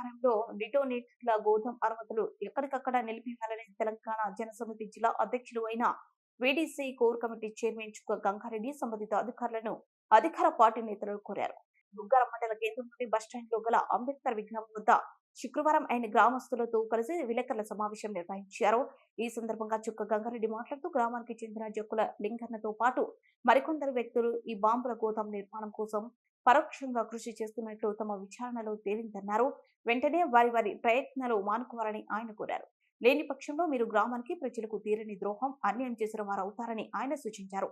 వ్యవహారంలో డిటోనేట్ల గోధుమ అర్హతలు ఎక్కడికక్కడ నిలిపివేయాలని తెలంగాణ జనసమితి జిల్లా అధ్యక్షులు అయిన వీడీసీ కోర్ కమిటీ చైర్మన్ చుక్క గంగారెడ్డి సంబంధిత అధికారులను అధికార పార్టీ నేతలు కోరారు. దుగ్గారం మండల కేంద్రం నుండి బస్టాండ్లో గల అంబేద్కర్ విగ్రహం వద్ద శుక్రవారం ఆయన గ్రామస్తులతో కలిసి విలేకరుల సమావేశం నిర్వహించారు. ఈ సందర్భంగా చుక్క గంగారెడ్డి మాట్లాడుతూ గ్రామానికి చెందిన జక్కుల లింగన్నతో పాటు మరికొందరు వ్యక్తులు ఈ బాంబుల గోదాం నిర్మాణం కోసం పరోక్షంగా కృషి చేస్తున్నట్లు తమ విచారణలో తేలిందన్నారు. వెంటనే వారి వారి ప్రయత్నాలు మానుకోవాలని ఆయన కోరారు. లేని పక్షంలో మీరు గ్రామానికి ప్రజలకు తీరని ద్రోహం అన్యాయం చేసిన వారు అవుతారని ఆయన సూచించారు.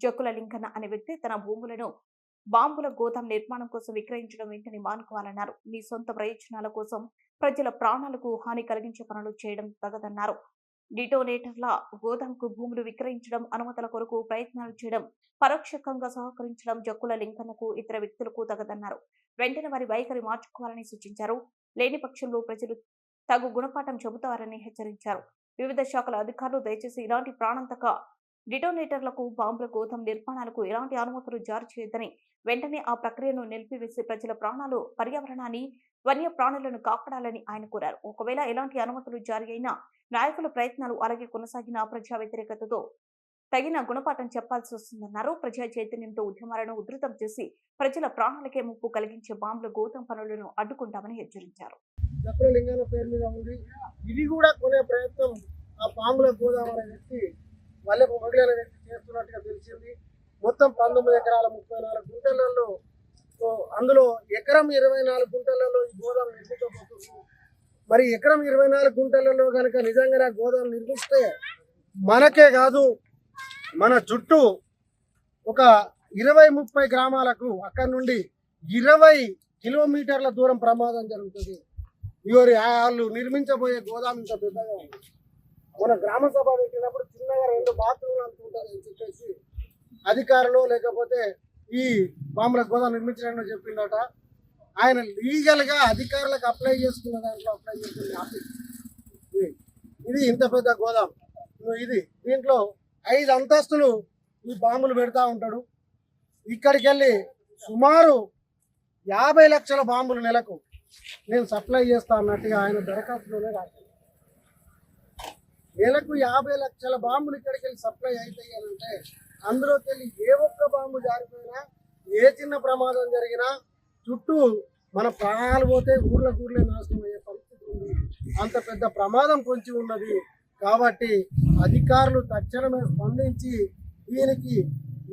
జక్కుల లింకన్న అనే వ్యక్తి తన భూములను బాంబుల గోదాం నిర్మాణం కోసం విక్రయించడం వెంటనే మానుకోవాలన్నారు. మీ సొంత ప్రయోజనాల కోసం ప్రజల ప్రాణాలకు హాని కలిగించే పనులు చేయడం తగదన్నారు. డిటోనేటర్ల గోదాంకు భూములు విక్రయించడం అనుమతుల కొరకు ప్రయత్నాలు చేయడం పరోక్షకంగా సహకరించడం జక్కుల లింకన్నకు ఇతర వ్యక్తులకు తగదన్నారు. వెంటనే వారి వైఖరి మార్చుకోవాలని సూచించారు. లేని పక్షంలో ప్రజలు తగు గుణపాఠం చెబుతారని హెచ్చరించారు. వివిధ శాఖల అధికారులు దయచేసి ఇలాంటి ప్రాణాంతక డిటోనేటర్లకు బాంబుల గోధం నిర్మాణాలకు ఎలాంటి అనుమతులు జారీ చేయొద్దని వెంటనే ఆ ప్రక్రియను నిలిపివేసి ప్రజల ప్రాణాలు పర్యావరణాన్ని వన్య ప్రాణులను కాపాడాలని ఆయన కోరారు. ఒకవేళ ఎలాంటి అనుమతులు జారీ అయినా నాయకుల ప్రయత్నాలు అలాగే కొనసాగిన ప్రజా వ్యతిరేకతతో తగిన గుణపాఠం చెప్పాల్సి వస్తుందన్నారు. ప్రజా చైతన్యంతో ఉద్యమాలను ఉధృతం చేసి ప్రజల ప్రాణాలకే ముప్పు కలిగించే బాంబుల గోతం పనులను అడ్డుకుంటామని హెచ్చరించారు. పేరు మీద ఉంది. ఇది కూడా కొనే ప్రయత్నం ఆ పాముల గోదావరి అనే వ్యక్తి వల్లెపు మొగలి వ్యక్తి చేస్తున్నట్టుగా తెలిసింది. మొత్తం పంతొమ్మిది ఎకరాల ముప్పై నాలుగు గుంటలలో సో అందులో ఎకరం ఇరవై నాలుగు గుంటలలో ఈ గోదాం నిర్మించబోతుంది మరి ఎకరం ఇరవై నాలుగు గుంటలలో కనుక నిజంగా గోదాం నిర్మిస్తే మనకే కాదు మన చుట్టూ ఒక ఇరవై ముప్పై గ్రామాలకు అక్కడ నుండి ఇరవై కిలోమీటర్ల దూరం ప్రమాదం జరుగుతుంది. ఇవరి వాళ్ళు నిర్మించబోయే గోదాం ఇంత పెద్దగా ఉంది. మన గ్రామ సభ పెట్టినప్పుడు చిన్నగా రెండు బాత్రూమ్లు అనుకుంటారని చెప్పేసి అధికారులు లేకపోతే ఈ బాంబుల గోదాం నిర్మించడానికి చెప్పిండట ఆయన లీగల్గా అధికారులకు అప్లై చేసుకున్న దాంట్లో అప్లై చేసుకున్న ఆఫీస్ ఇది. ఇంత పెద్ద గోదాం. ఇది దీంట్లో ఐదు అంతస్తులు ఈ బాంబులు పెడతా ఉంటాడు. ఇక్కడికి వెళ్ళి సుమారు యాభై లక్షల బాంబులు నెలకు నేను సప్లై చేస్తా అన్నట్టుగా ఆయన దరఖాస్తులోనే రాశాను నెలకు యాభై లక్షల బాంబులు ఇక్కడికి వెళ్ళి సప్లై అవుతాయి అని అంటే అందులోకి తెలియ ఏ ఒక్క బాంబు జారిపోయినా ఏ చిన్న ప్రమాదం జరిగినా చుట్టూ మన ప్రాణాలు పోతే ఊర్ల ఊర్లే నాశనం అయ్యే పరిస్థితి ఉంది. అంత పెద్ద ప్రమాదం పొంచి ఉన్నది. కాబట్టి అధికారులు తక్షణమే స్పందించి దీనికి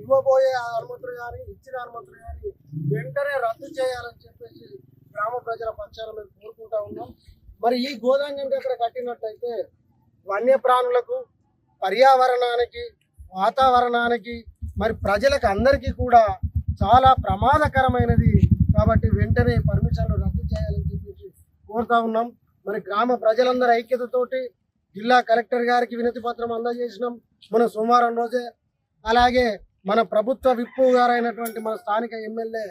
ఇవ్వబోయే అనుమతులు కానీ ఇచ్చిన అనుమతులు కానీ వెంటనే రద్దు చేయాలని చెప్పేసి గ్రామ ప్రజల పక్షాన మేము కోరుకుంటా ఉన్నాం. మరి ఈ గోదాంగం అక్కడ కట్టినట్టయితే వన్యప్రాణులకు పర్యావరణానికి వాతావరణానికి మరి ప్రజలకు అందరికీ కూడా చాలా ప్రమాదకరమైనది. కాబట్టి వెంటనే పర్మిషన్లు రద్దు చేయాలని చెప్పేసి కోరుతా ఉన్నాం. మరి గ్రామ ప్రజలందరి ఐక్యతతోటి జిల్లా కలెక్టర్ గారికి వినతి పత్రం అందజేసినాం. మన సోమవారం రోజే అలాగే మన ప్రభుత్వ విప్పు గారైనటువంటి మన స్థానిక ఎమ్మెల్యే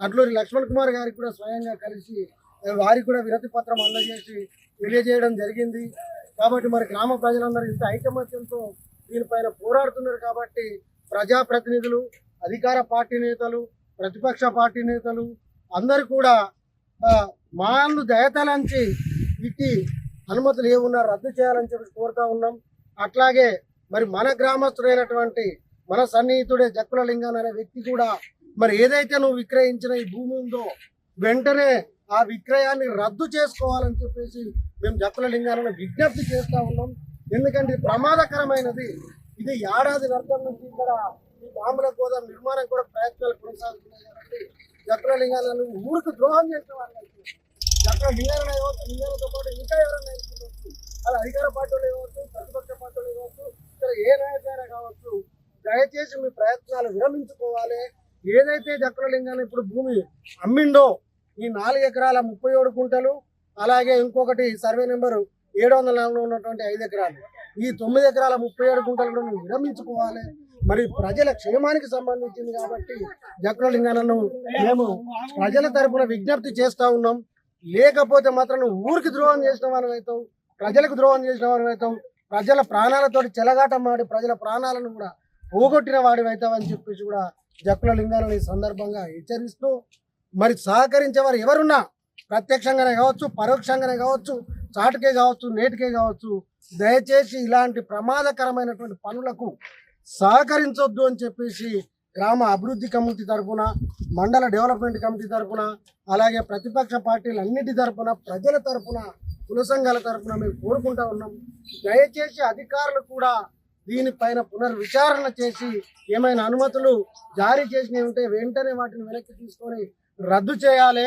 అడ్లూరి లక్ష్మణ్ కుమార్ గారికి కూడా స్వయంగా కలిసి వారికి కూడా వినతి పత్రం అందజేసి తెలియజేయడం జరిగింది. కాబట్టి మరి గ్రామ ప్రజలందరూ ఇంత ఐకమత్యంతో దీనిపైన పోరాడుతున్నారు కాబట్టి ప్రజాప్రతినిధులు అధికార పార్టీ నేతలు ప్రతిపక్ష పార్టీ నేతలు అందరు కూడా మాలను దయతలంచి ఇట్టి అనుమతులు ఏమున్నా రద్దు చేయాలని చెప్పి కోరుతా ఉన్నాం. అట్లాగే మరి మన గ్రామస్తుడైనటువంటి మన సన్నిహితుడే జక్కుల లింగన్ అనే వ్యక్తి కూడా మరి ఏదైతే నువ్వు విక్రయించిన ఈ భూమి ఉందో వెంటనే ఆ విక్రయాన్ని రద్దు చేసుకోవాలని చెప్పేసి మేము జక్కుల లింగాలను విజ్ఞప్తి చేస్తూ ఉన్నాం. ఎందుకంటే ప్రమాదకరమైనది. ఇది ఏడాది వ్యర్థం నుంచి ఇక్కడ ఈ బాంబుల గోదాం నిర్మాణం కూడా ప్రయత్నాలు కొనసాగుతున్నాయి కాబట్టి చక్రలింగాలను ఊరికి ద్రోహం చేసిన వాళ్ళు జక్కుల లింగాలను లింగాలతో పాటు ఇంకా ఎవరైనా ఎంచుకోవచ్చు అది అధికార పార్టీలు ఇవ్వచ్చు ప్రతిపక్ష పార్టీలు ఇవ్వచ్చు ఇక్కడ ఏ నాయకులైనా కావచ్చు దయచేసి మీ ప్రయత్నాలు విరమించుకోవాలి. ఏదైతే చక్రలింగాన్ని ఇప్పుడు భూమి అమ్మిండో ఈ నాలుగు ఎకరాల ముప్పై ఏడు కుంటలు అలాగే ఇంకొకటి సర్వే నెంబరు ఏడు వందల నలభై ఉన్నటువంటి ఐదు ఎకరాలు. ఈ తొమ్మిది ఎకరాల ముప్పై ఏడు గుంటలు కూడా నువ్వు విరమించుకోవాలి. మరి ప్రజల క్షేమానికి సంబంధించింది కాబట్టి జక్కుల లింగాలను మేము ప్రజల తరపున విజ్ఞప్తి చేస్తూ ఉన్నాం. లేకపోతే మాత్రం ఊరికి ద్రోహం చేసిన వారు ప్రజలకు ద్రోహం చేసిన వారు అవుతావు. ప్రజల ప్రాణాలతోటి చెలగాటం ఆడి ప్రజల ప్రాణాలను కూడా పోగొట్టిన వాడి అవుతామని చెప్పేసి కూడా జక్కుల లింగాలను ఈ సందర్భంగా హెచ్చరిస్తూ మరి సహకరించేవారు ఎవరున్నా ప్రత్యక్షంగానే కావచ్చు పరోక్షంగానే కావచ్చు చాటుకే కావచ్చు నేటికే కావచ్చు దయచేసి ఇలాంటి ప్రమాదకరమైనటువంటి పనులకు సహకరించొద్దు అని చెప్పేసి గ్రామ అభివృద్ధి కమిటీ తరపున మండల డెవలప్మెంట్ కమిటీ తరపున అలాగే ప్రతిపక్ష పార్టీలు అన్నిటి తరఫున ప్రజల తరపున కుల సంఘాల తరఫున మేము కోరుకుంటా ఉన్నాం. దయచేసి అధికారులు కూడా దీనిపైన పునర్విచారణ చేసి ఏమైనా అనుమతులు జారీ చేసినవి ఉంటే వెంటనే వాటిని వెనక్కి తీసుకొని రద్దు చేయాలి.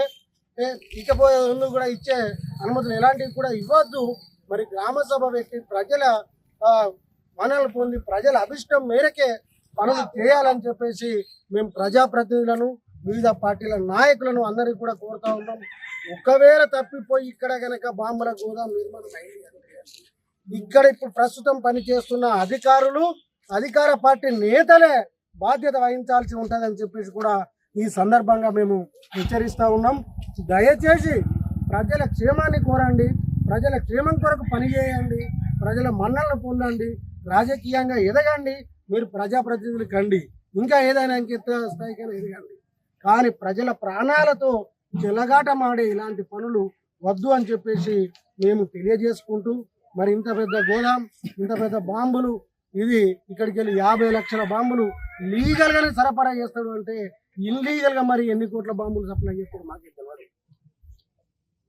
ఇకపోయే ముందు కూడా ఇచ్చే అనుమతులు ఎలాంటివి కూడా ఇవ్వద్దు. మరి గ్రామ సభ పెట్టి ప్రజల మనలు పొంది ప్రజల అభిష్టం మేరకే పనులు చేయాలని చెప్పేసి మేము ప్రజాప్రతినిధులను వివిధ పార్టీల నాయకులను అందరికీ కూడా కోరుతా ఉన్నాం. ఒకవేళ తప్పిపోయి ఇక్కడ కనుక బాంబుల గోదాం నిర్మాణం అయింది ఇక్కడ ఇప్పుడు ప్రస్తుతం పనిచేస్తున్న అధికారులు అధికార పార్టీ నేతలే బాధ్యత వహించాల్సి ఉంటుందని చెప్పేసి కూడా ఈ సందర్భంగా మేము హెచ్చరిస్తూ ఉన్నాం. దయచేసి ప్రజల క్షేమాన్ని కోరండి. ప్రజల క్షేమం కొరకు పనిచేయండి ప్రజల మన్నలను పొందండి. రాజకీయంగా ఎదగండి. మీరు ప్రజాప్రతినిధులు కండి. ఇంకా ఏదైనా ఇంకెత్త స్థాయికైనా ఎదగండి. కానీ ప్రజల ప్రాణాలతో చెలగాటమాడే ఇలాంటి పనులు వద్దు అని చెప్పేసి మేము తెలియజేసుకుంటూ మరి ఇంత పెద్ద గోదాం ఇంత పెద్ద బాంబులు ఇది ఇక్కడికి వెళ్ళి యాభై లక్షల బాంబులు లీగల్గానే సరఫరా చేస్తాడు అంటే ఇన్లీగల్గా మరి ఎన్ని కోట్ల బాంబులు సప్లై చేస్తాడు మాకు తెలియదు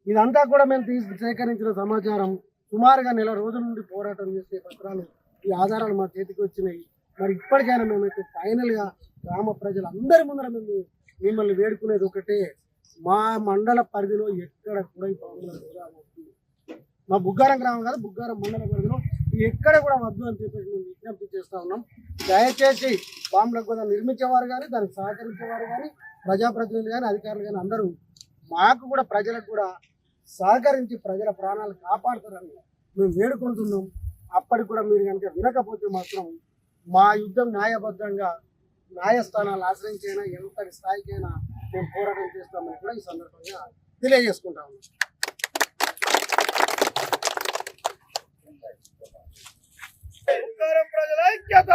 ఇదంతా కూడా మేము తీసి సేకరించిన సమాచారం సుమారుగా నెల రోజుల నుండి పోరాటం చేసే పత్రాలు ఈ ఆధారాలు మా చేతికి వచ్చినాయి. మరి ఇప్పటికైనా మేమైతే ఫైనల్గా గ్రామ ప్రజలందరి ముందర మేము మిమ్మల్ని వేడుకునేది ఒకటే. మా మండల పరిధిలో ఎక్కడ కూడా ఈ బాంబుల వద్దు. మా బుగ్గారం గ్రామం కాదు బుగ్గారం మండల పరిధిలో ఎక్కడ కూడా వద్దు అని చెప్పేసి మేము విజ్ఞప్తి చేస్తూ ఉన్నాం. దయచేసి బాంబుల కూడా నిర్మించేవారు కానీ దానికి సహకరించేవారు కానీ ప్రజాప్రతినిధులు కానీ అధికారులు కానీ అందరూ మాకు కూడా ప్రజలకు కూడా సహకరించి ప్రజల ప్రాణాలు కాపాడుతారని మేము వేడుకుంటున్నాం. అప్పటికి కూడా మీరు కనుక వినకపోతే మాత్రం మా యుద్ధం న్యాయబద్ధంగా న్యాయస్థానాలు ఆశ్రయించైనా ఎంతటి స్థాయికైనా మేము పోరాటం చేస్తామని కూడా ఈ సందర్భంగా తెలియజేసుకుంటా ఉన్నాం. ప్రజల ఐక్యత!